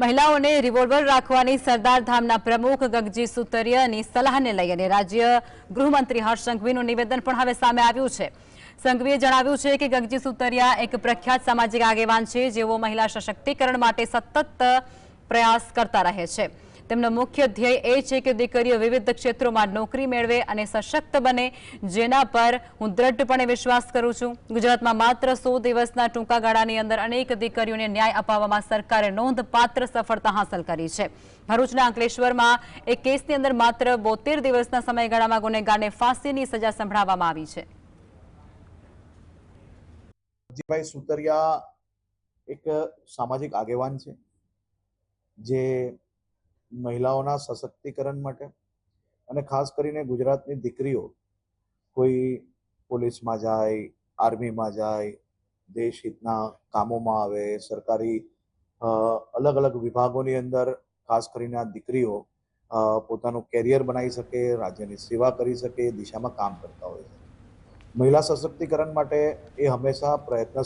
મહિલાઓને રિવોલ્વર રાખવાની સરદાર ધામના પ્રમુખ ગગજી સુતરિયાની સલાહને લઈ અને રાજ્ય ગૃહમંત્રી હર્ષ સંઘવીનું નિવેદન પણ હવે સામે આવ્યું છે. સંઘવીએ જણાવ્યું છે કે ગગજી સુતરિયા એક પ્રખ્યાત સામાજિક આગેવાન છે. જેઓ મહિલા સશક્તિકરણ માટે સતત પ્રયાસ કરતા રહે છે. તેમનો મુખ્ય ધ્યેય એ છે કે દીકરીઓ વિવિધ ક્ષેત્રોમાં નોકરી મેળવે અને સશક્ત બને, જેના પર હું દ્રઢપણે વિશ્વાસ કરું છું. ગુજરાતમાં માત્ર સો દિવસના ટૂંકા ગાળાની અંદર અનેક દીકરીઓને ન્યાય અપાવવામાં સરકારે નોંધપાત્ર સફળતા હાંસલ કરી છે. ભરૂચના અંકલેશ્વરમાં એક કેસની અંદર માત્ર બોતેર દિવસના સમયગાળામાં ગુનેગારને ફાંસીની સજા સંભળાવવામાં આવી છે. અજીભાઈ સુતરિયા એક સામાજિક આગેવાન છે, જે મહિલાઓના સશક્તિકરણ માટે અને ખાસ કરીને ગુજરાતની દીકરીઓ કોઈ પોલીસમાં જાય, આર્મીમાં જાય, દેશ હિતના કામોમાં આવે, સરકારી અલગ અલગ વિભાગોની અંદર ખાસ કરીને આ દીકરીઓ પોતાનું કેરિયર બનાવી શકે, રાજ્યની સેવા કરી શકે દિશામાં કામ કરતા હોય છે. મહિલા સશક્તિકરણ માટે એ હંમેશા પ્રયત્ન